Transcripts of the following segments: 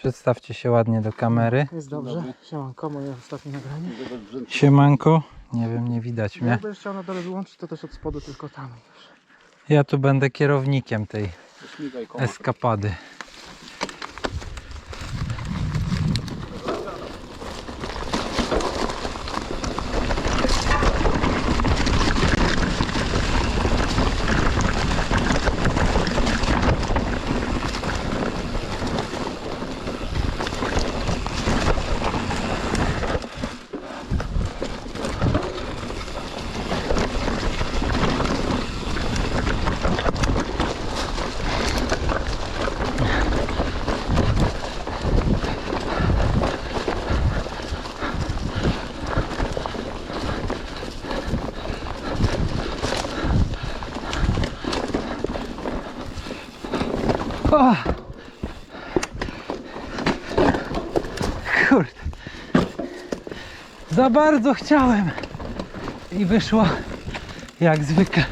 Przedstawcie się ładnie do kamery. Jest dobrze. Siemanko, moje ostatnie nagranie. Siemanko. Nie wiem, nie widać mnie. Jak będziesz chciał na dole wyłączyć, to też od spodu tylko tam. Ja tu będę kierownikiem tej eskapady. Kurde. Za bardzo chciałem. I wyszło jak zwykle.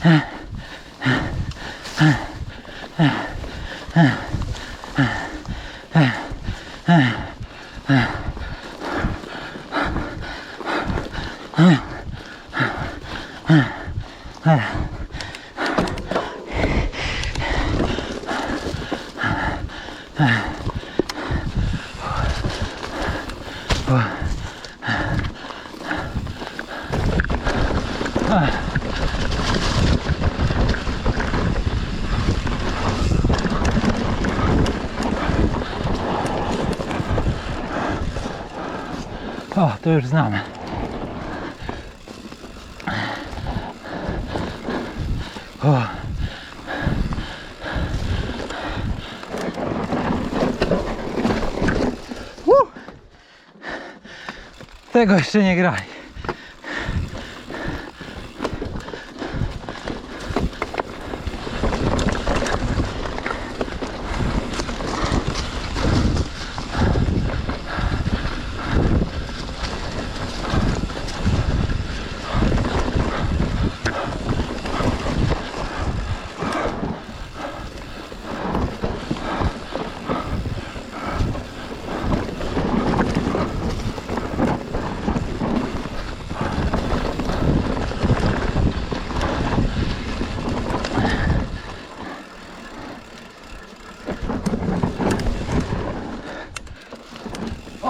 唉 O, to już znamy. O. Tego jeszcze nie grali.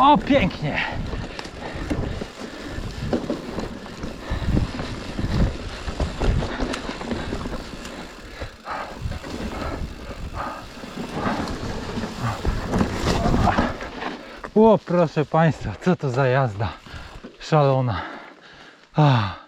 O, pięknie. O, proszę Państwa, co to za jazda szalona. Ah.